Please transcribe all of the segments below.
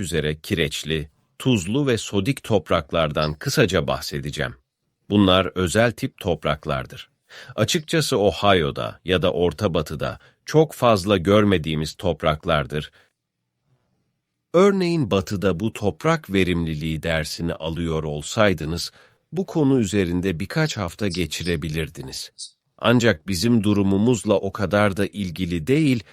üzere kireçli, tuzlu ve sodik topraklardan kısaca bahsedeceğim. Bunlar özel tip topraklardır. Açıkçası Ohio'da ya da Orta Batı'da çok fazla görmediğimiz topraklardır. Örneğin Batı'da bu toprak verimliliği dersini alıyor olsaydınız, bu konu üzerinde birkaç hafta geçirebilirdiniz. Ancak bizim durumumuzla o kadar da ilgili değil,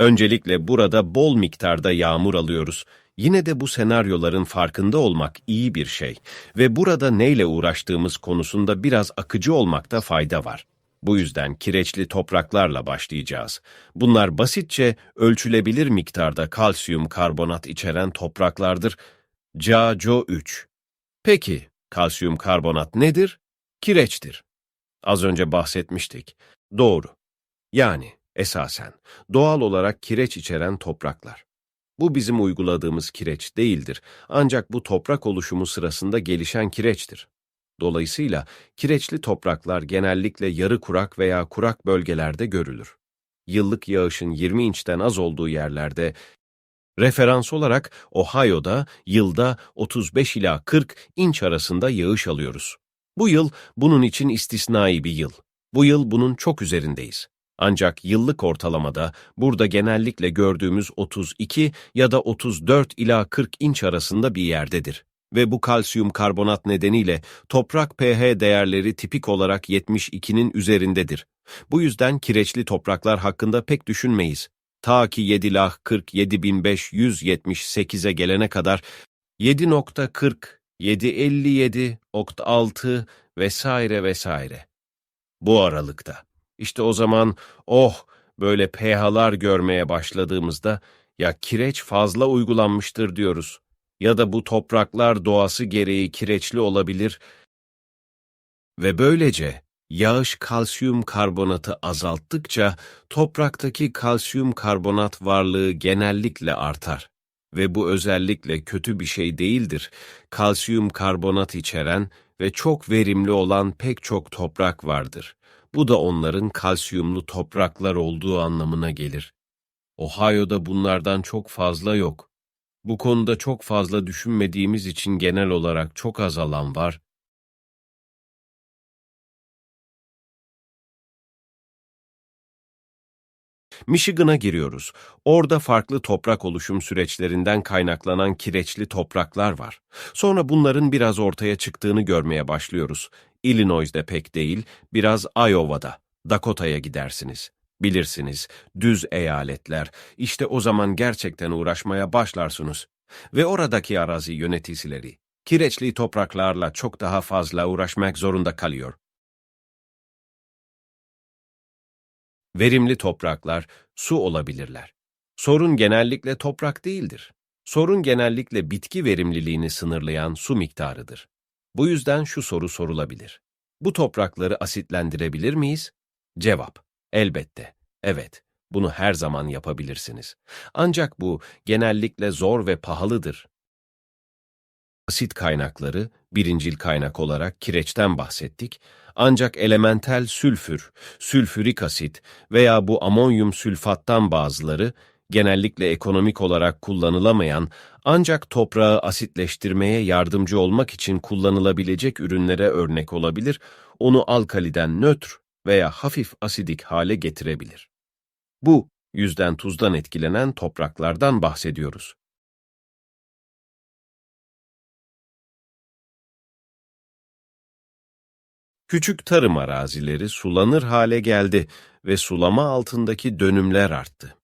Öncelikle burada bol miktarda yağmur alıyoruz. Yine de bu senaryoların farkında olmak iyi bir şey ve burada neyle uğraştığımız konusunda biraz akıcı olmakta fayda var. Bu yüzden kireçli topraklarla başlayacağız. Bunlar basitçe ölçülebilir miktarda kalsiyum karbonat içeren topraklardır. CaCO3. Peki, kalsiyum karbonat nedir? Kireçtir. Az önce bahsetmiştik. Doğru. Yani esasen doğal olarak kireç içeren topraklar. Bu bizim uyguladığımız kireç değildir ancak bu toprak oluşumu sırasında gelişen kireçtir. Dolayısıyla kireçli topraklar genellikle yarı kurak veya kurak bölgelerde görülür. Yıllık yağışın 20 inçten az olduğu yerlerde Referans olarak Ohio'da yılda 35 ila 40 inç arasında yağış alıyoruz. Bu yıl bunun için istisnai bir yıl. Bu yıl bunun çok üzerindeyiz. Ancak yıllık ortalamada burada genellikle gördüğümüz 32 ya da 34 ila 40 inç arasında bir yerdedir. Ve bu kalsiyum karbonat nedeniyle toprak pH değerleri tipik olarak 72'nin üzerindedir. Bu yüzden kireçli topraklar hakkında pek düşünmeyiz. Ta ki 7 lah 47.578'e gelene kadar 7.40, 7.57.6 vesaire vesaire. Bu aralıkta. İşte o zaman oh böyle pH'lar görmeye başladığımızda ya kireç fazla uygulanmıştır diyoruz ya da bu topraklar doğası gereği kireçli olabilir ve böylece yağış kalsiyum karbonatı azalttıkça topraktaki kalsiyum karbonat varlığı genellikle artar. Ve bu özellikle kötü bir şey değildir. Kalsiyum karbonat içeren ve çok verimli olan pek çok toprak vardır. Bu da onların kalsiyumlu topraklar olduğu anlamına gelir. Ohio'da bunlardan çok fazla yok. Bu konuda çok fazla düşünmediğimiz için genel olarak çok az alan var. Michigan'a giriyoruz. Orada farklı toprak oluşum süreçlerinden kaynaklanan kireçli topraklar var. Sonra bunların biraz ortaya çıktığını görmeye başlıyoruz. Illinois'de pek değil, biraz Iowa'da, Dakota'ya gidersiniz. Bilirsiniz, düz eyaletler, işte o zaman gerçekten uğraşmaya başlarsınız. Ve oradaki arazi yöneticileri, kireçli topraklarla çok daha fazla uğraşmak zorunda kalıyor. Verimli topraklar su olabilirler. Sorun genellikle toprak değildir. Sorun genellikle bitki verimliliğini sınırlayan su miktarıdır. Bu yüzden şu soru sorulabilir. Bu toprakları asitlendirebilir miyiz? Cevap, elbette, evet. Bunu her zaman yapabilirsiniz. Ancak bu genellikle zor ve pahalıdır. Asit kaynakları, birincil kaynak olarak kireçten bahsettik, ancak elementel sülfür, sülfürik asit veya bu amonyum sülfattan bazıları genellikle ekonomik olarak kullanılamayan ancak toprağı asitleştirmeye yardımcı olmak için kullanılabilecek ürünlere örnek olabilir, onu alkaliden nötr veya hafif asidik hale getirebilir. Bu yüzden tuzdan etkilenen topraklardan bahsediyoruz. Küçük tarım arazileri sulanır hale geldi ve sulama altındaki dönümler arttı.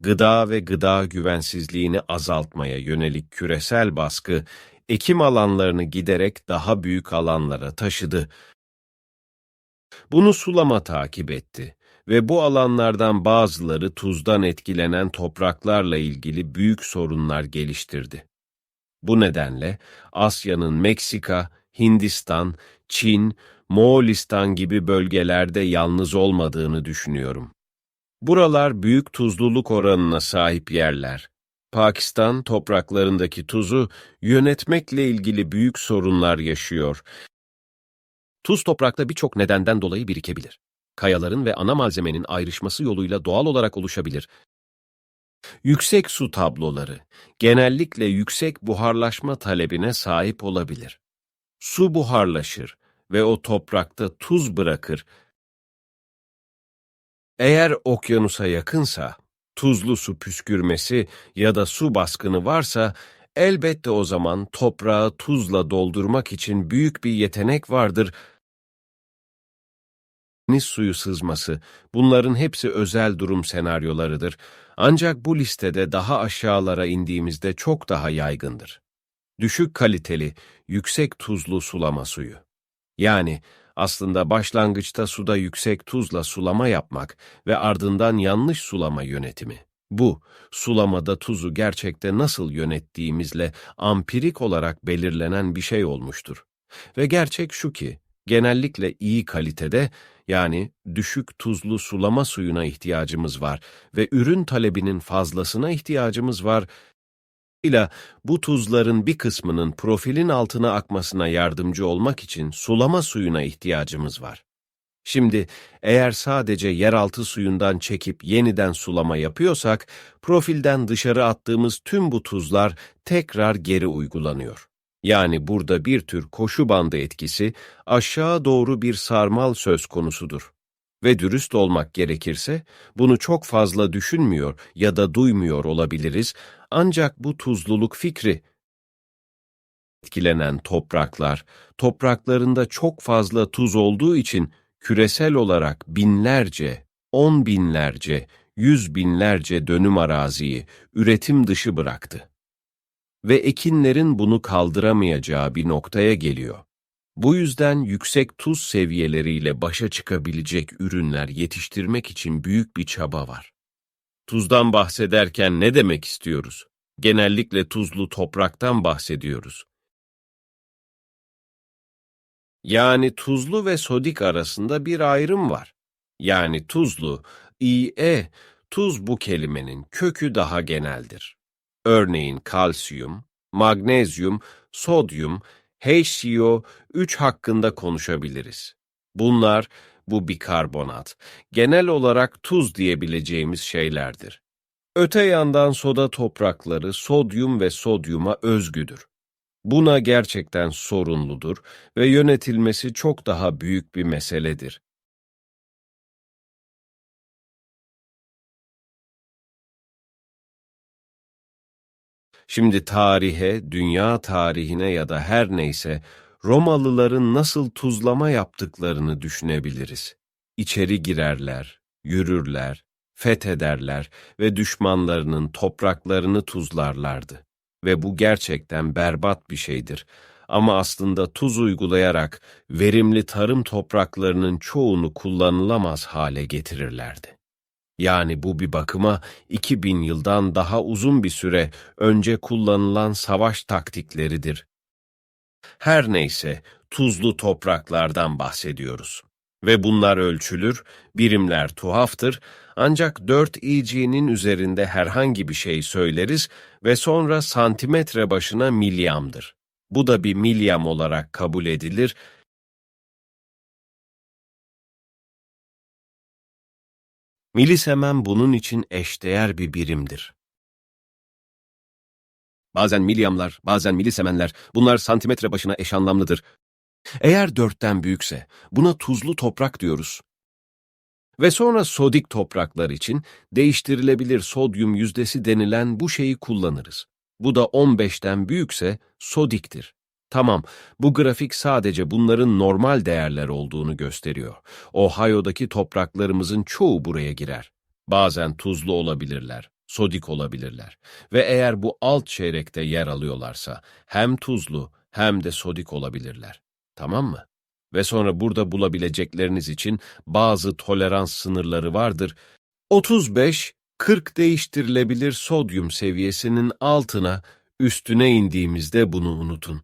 Gıda ve gıda güvensizliğini azaltmaya yönelik küresel baskı, ekim alanlarını giderek daha büyük alanlara taşıdı. Bunu sulama takip etti ve bu alanlardan bazıları tuzdan etkilenen topraklarla ilgili büyük sorunlar geliştirdi. Bu nedenle Asya'nın Meksika, Hindistan, Çin, Moğolistan gibi bölgelerde yalnız olmadığını düşünüyorum. Buralar büyük tuzluluk oranına sahip yerler. Pakistan topraklarındaki tuzu yönetmekle ilgili büyük sorunlar yaşıyor. Tuz toprakta birçok nedenden dolayı birikebilir. Kayaların ve ana malzemenin ayrışması yoluyla doğal olarak oluşabilir Yüksek su tabloları genellikle yüksek buharlaşma talebine sahip olabilir. Su buharlaşır ve o toprakta tuz bırakır. Eğer okyanusa yakınsa, tuzlu su püskürmesi ya da su baskını varsa, elbette o zaman toprağı tuzla doldurmak için büyük bir yetenek vardır. Deniz suyu sızması, bunların hepsi özel durum senaryolarıdır. Ancak bu listede daha aşağılara indiğimizde çok daha yaygındır. Düşük kaliteli, yüksek tuzlu sulama suyu. Yani aslında başlangıçta suda yüksek tuzla sulama yapmak ve ardından yanlış sulama yönetimi. Bu, sulamada tuzu gerçekte nasıl yönettiğimizle ampirik olarak belirlenen bir şey olmuştur. Ve gerçek şu ki, genellikle iyi kalitede yani düşük tuzlu sulama suyuna ihtiyacımız var ve ürün talebinin fazlasına ihtiyacımız var ile bu tuzların bir kısmının profilin altına akmasına yardımcı olmak için sulama suyuna ihtiyacımız var. Şimdi eğer sadece yeraltı suyundan çekip yeniden sulama yapıyorsak, profilden dışarı attığımız tüm bu tuzlar tekrar geri uygulanıyor. Yani burada bir tür koşu bandı etkisi, aşağı doğru bir sarmal söz konusudur. Ve dürüst olmak gerekirse, bunu çok fazla düşünmüyor ya da duymuyor olabiliriz, ancak bu tuzluluk fikri, etkilenen topraklar, topraklarında çok fazla tuz olduğu için küresel olarak binlerce, on binlerce, yüz binlerce dönüm araziyi üretim dışı bıraktı. Ve ekinlerin bunu kaldıramayacağı bir noktaya geliyor. Bu yüzden yüksek tuz seviyeleriyle başa çıkabilecek ürünler yetiştirmek için büyük bir çaba var. Tuzdan bahsederken ne demek istiyoruz? Genellikle tuzlu topraktan bahsediyoruz. Yani tuzlu ve sodik arasında bir ayrım var. Yani tuzlu, İE, tuz bu kelimenin kökü daha geneldir. Örneğin kalsiyum, magnezyum, sodyum, HCO3 hakkında konuşabiliriz. Bunlar, bu bikarbonat, genel olarak tuz diyebileceğimiz şeylerdir. Öte yandan soda toprakları sodyum ve sodyuma özgüdür. Buna gerçekten sorunludur ve yönetilmesi çok daha büyük bir meseledir. Şimdi tarihe, dünya tarihine ya da her neyse Romalıların nasıl tuzlama yaptıklarını düşünebiliriz. İçeri girerler, yürürler, fethederler ve düşmanlarının topraklarını tuzlarlardı. Ve bu gerçekten berbat bir şeydir. Ama aslında tuz uygulayarak verimli tarım topraklarının çoğunu kullanılamaz hale getirirlerdi. Yani bu bir bakıma 2000 yıldan daha uzun bir süre önce kullanılan savaş taktikleridir. Her neyse tuzlu topraklardan bahsediyoruz. Ve bunlar ölçülür, birimler tuhaftır, ancak 4 EG'nin üzerinde herhangi bir şey söyleriz ve sonra santimetre başına milyamdır. Bu da bir milyam olarak kabul edilir Milis hemen bunun için eşdeğer bir birimdir. Bazen milyamlar, bazen milisemenler, bunlar santimetre başına eş anlamlıdır. Eğer dörtten büyükse, buna tuzlu toprak diyoruz. Ve sonra sodik topraklar için değiştirilebilir sodyum yüzdesi denilen bu şeyi kullanırız. Bu da 15'ten büyükse sodiktir. Tamam, bu grafik sadece bunların normal değerler olduğunu gösteriyor. Ohio'daki topraklarımızın çoğu buraya girer. Bazen tuzlu olabilirler, sodik olabilirler. Ve eğer bu alt çeyrekte yer alıyorlarsa hem tuzlu hem de sodik olabilirler. Tamam mı? Ve sonra burada bulabilecekleriniz için bazı tolerans sınırları vardır. 35 40 değiştirilebilir sodyum seviyesinin altına, üstüne indiğimizde bunu unutun.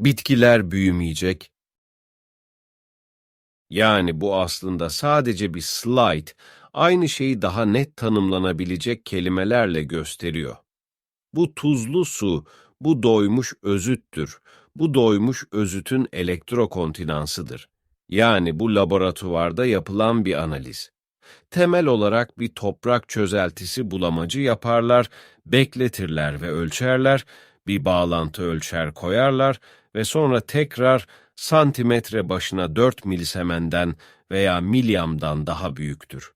Bitkiler büyümeyecek. Yani bu aslında sadece bir slide, aynı şeyi daha net tanımlanabilecek kelimelerle gösteriyor. Bu tuzlu su, bu doymuş özüttür. Bu doymuş özütün elektrokontinansıdır. Yani bu laboratuvarda yapılan bir analiz. Temel olarak bir toprak çözeltisi bulamacı yaparlar, bekletirler ve ölçerler, bir bağlantı ölçer koyarlar ve sonra tekrar santimetre başına 4 milisemenden veya milyamdan daha büyüktür.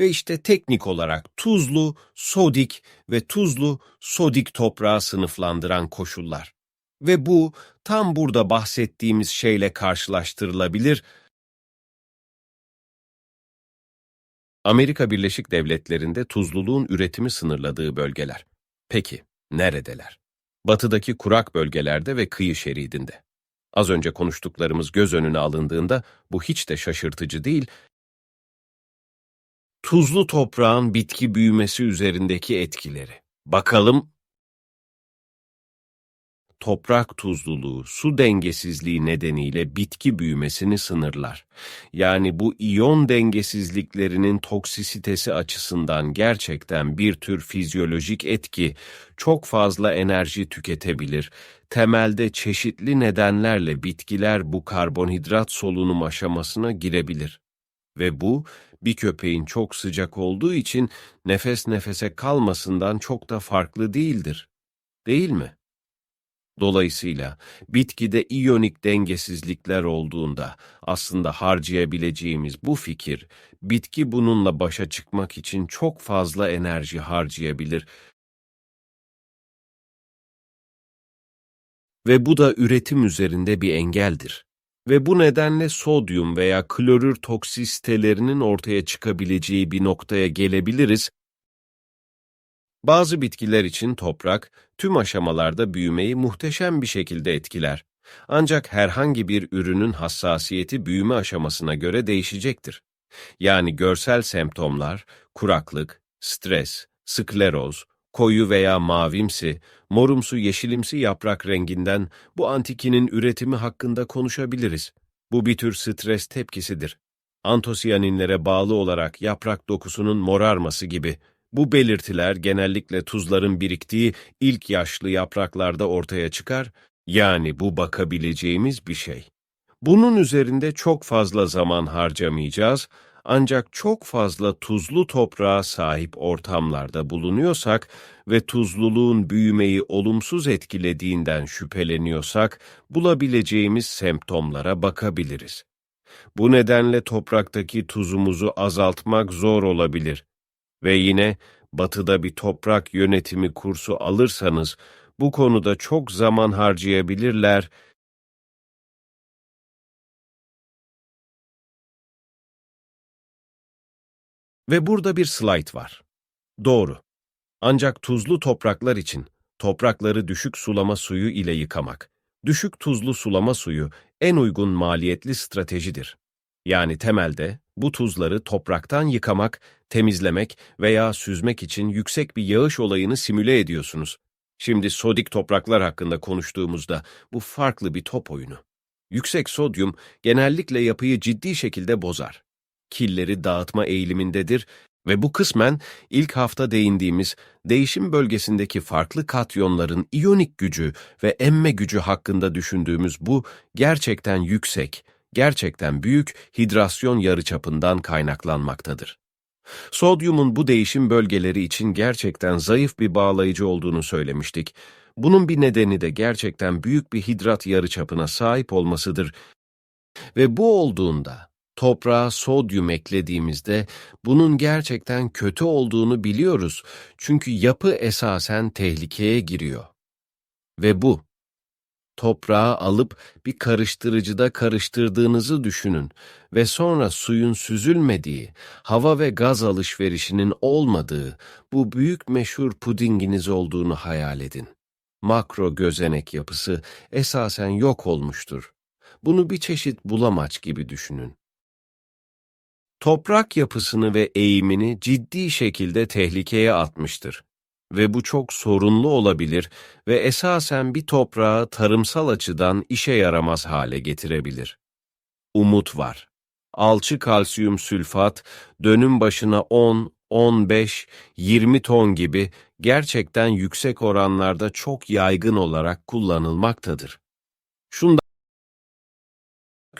Ve işte teknik olarak tuzlu, sodik ve tuzlu, sodik toprağı sınıflandıran koşullar. Ve bu tam burada bahsettiğimiz şeyle karşılaştırılabilir. Amerika Birleşik Devletleri'nde tuzluluğun üretimi sınırladığı bölgeler. Peki, neredeler? Batıdaki kurak bölgelerde ve kıyı şeridinde. Az önce konuştuklarımız göz önüne alındığında bu hiç de şaşırtıcı değil, tuzlu toprağın bitki büyümesi üzerindeki etkileri. Bakalım toprak tuzluluğu, su dengesizliği nedeniyle bitki büyümesini sınırlar. Yani bu iyon dengesizliklerinin toksisitesi açısından gerçekten bir tür fizyolojik etki, çok fazla enerji tüketebilir. Temelde çeşitli nedenlerle bitkiler bu karbonhidrat solunum aşamasına girebilir. Ve bu, bir köpeğin çok sıcak olduğu için nefes nefese kalmasından çok da farklı değildir. Değil mi? Dolayısıyla bitkide iyonik dengesizlikler olduğunda aslında harcayabileceğimiz bu fikir, bitki bununla başa çıkmak için çok fazla enerji harcayabilir ve bu da üretim üzerinde bir engeldir. Ve bu nedenle sodyum veya klorür toksisitelerinin ortaya çıkabileceği bir noktaya gelebiliriz bazı bitkiler için toprak, tüm aşamalarda büyümeyi muhteşem bir şekilde etkiler. Ancak herhangi bir ürünün hassasiyeti büyüme aşamasına göre değişecektir. Yani görsel semptomlar, kuraklık, stres, skleroz, koyu veya mavimsi, morumsu yeşilimsi yaprak renginden bu antikinin üretimi hakkında konuşabiliriz. Bu bir tür stres tepkisidir. Antosiyaninlere bağlı olarak yaprak dokusunun morarması gibi bu belirtiler genellikle tuzların biriktiği ilk yaşlı yapraklarda ortaya çıkar, yani bu bakabileceğimiz bir şey. Bunun üzerinde çok fazla zaman harcamayacağız, ancak çok fazla tuzlu toprağa sahip ortamlarda bulunuyorsak ve tuzluluğun büyümeyi olumsuz etkilediğinden şüpheleniyorsak, bulabileceğimiz semptomlara bakabiliriz. Bu nedenle topraktaki tuzumuzu azaltmak zor olabilir. Ve yine batıda bir toprak yönetimi kursu alırsanız bu konuda çok zaman harcayabilirler Ve burada bir slide var. Doğru. Ancak tuzlu topraklar için toprakları düşük sulama suyu ile yıkamak, düşük tuzlu sulama suyu en uygun maliyetli stratejidir. Yani temelde bu tuzları topraktan yıkamak, temizlemek veya süzmek için yüksek bir yağış olayını simüle ediyorsunuz. Şimdi sodik topraklar hakkında konuştuğumuzda bu farklı bir top oyunu. Yüksek sodyum genellikle yapıyı ciddi şekilde bozar. Killeri dağıtma eğilimindedir ve bu kısmen ilk hafta değindiğimiz değişim bölgesindeki farklı katyonların iyonik gücü ve emme gücü hakkında düşündüğümüz bu gerçekten yüksek, gerçekten büyük hidrasyon yarıçapından kaynaklanmaktadır. Sodyumun bu değişim bölgeleri için gerçekten zayıf bir bağlayıcı olduğunu söylemiştik. Bunun bir nedeni de gerçekten büyük bir hidrat yarıçapına sahip olmasıdır. Ve bu olduğunda toprağa sodyum eklediğimizde bunun gerçekten kötü olduğunu biliyoruz. Çünkü yapı esasen tehlikeye giriyor. Ve bu toprağı alıp bir karıştırıcıda karıştırdığınızı düşünün ve sonra suyun süzülmediği, hava ve gaz alışverişinin olmadığı bu büyük meşhur pudinginiz olduğunu hayal edin. Makro gözenek yapısı esasen yok olmuştur. Bunu bir çeşit bulamaç gibi düşünün. Toprak yapısını ve eğimini ciddi şekilde tehlikeye atmıştır ve bu çok sorunlu olabilir ve esasen bir toprağı tarımsal açıdan işe yaramaz hale getirebilir. Umut var. Alçı kalsiyum sülfat dönüm başına 10, 15, 20 ton gibi gerçekten yüksek oranlarda çok yaygın olarak kullanılmaktadır. Şundan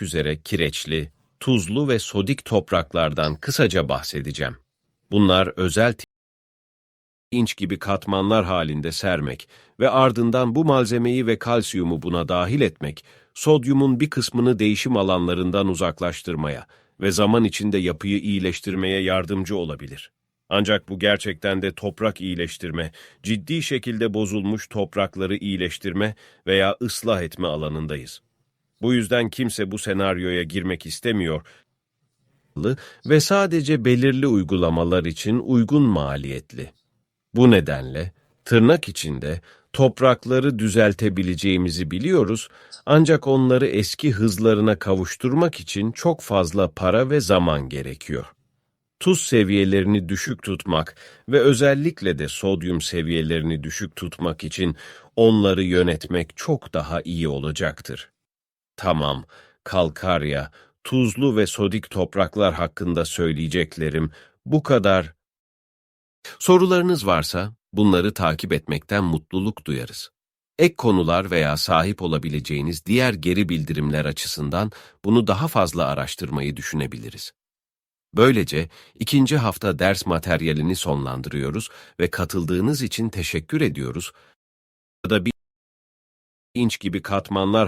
üzere kireçli, tuzlu ve sodik topraklardan kısaca bahsedeceğim. Bunlar özel inç gibi katmanlar halinde sermek ve ardından bu malzemeyi ve kalsiyumu buna dahil etmek, sodyumun bir kısmını değişim alanlarından uzaklaştırmaya ve zaman içinde yapıyı iyileştirmeye yardımcı olabilir. Ancak bu gerçekten de toprak iyileştirme, ciddi şekilde bozulmuş toprakları iyileştirme veya ıslah etme alanındayız. Bu yüzden kimse bu senaryoya girmek istemiyor ve sadece belirli uygulamalar için uygun maliyetli. Bu nedenle tırnak içinde toprakları düzeltebileceğimizi biliyoruz ancak onları eski hızlarına kavuşturmak için çok fazla para ve zaman gerekiyor. Tuz seviyelerini düşük tutmak ve özellikle de sodyum seviyelerini düşük tutmak için onları yönetmek çok daha iyi olacaktır. Tamam, Kalkarya, tuzlu ve sodik topraklar hakkında söyleyeceklerim bu kadar. Sorularınız varsa bunları takip etmekten mutluluk duyarız. Ek konular veya sahip olabileceğiniz diğer geri bildirimler açısından bunu daha fazla araştırmayı düşünebiliriz. Böylece ikinci hafta ders materyalini sonlandırıyoruz ve katıldığınız için teşekkür ediyoruz. Ya da bir inç gibi katmanlar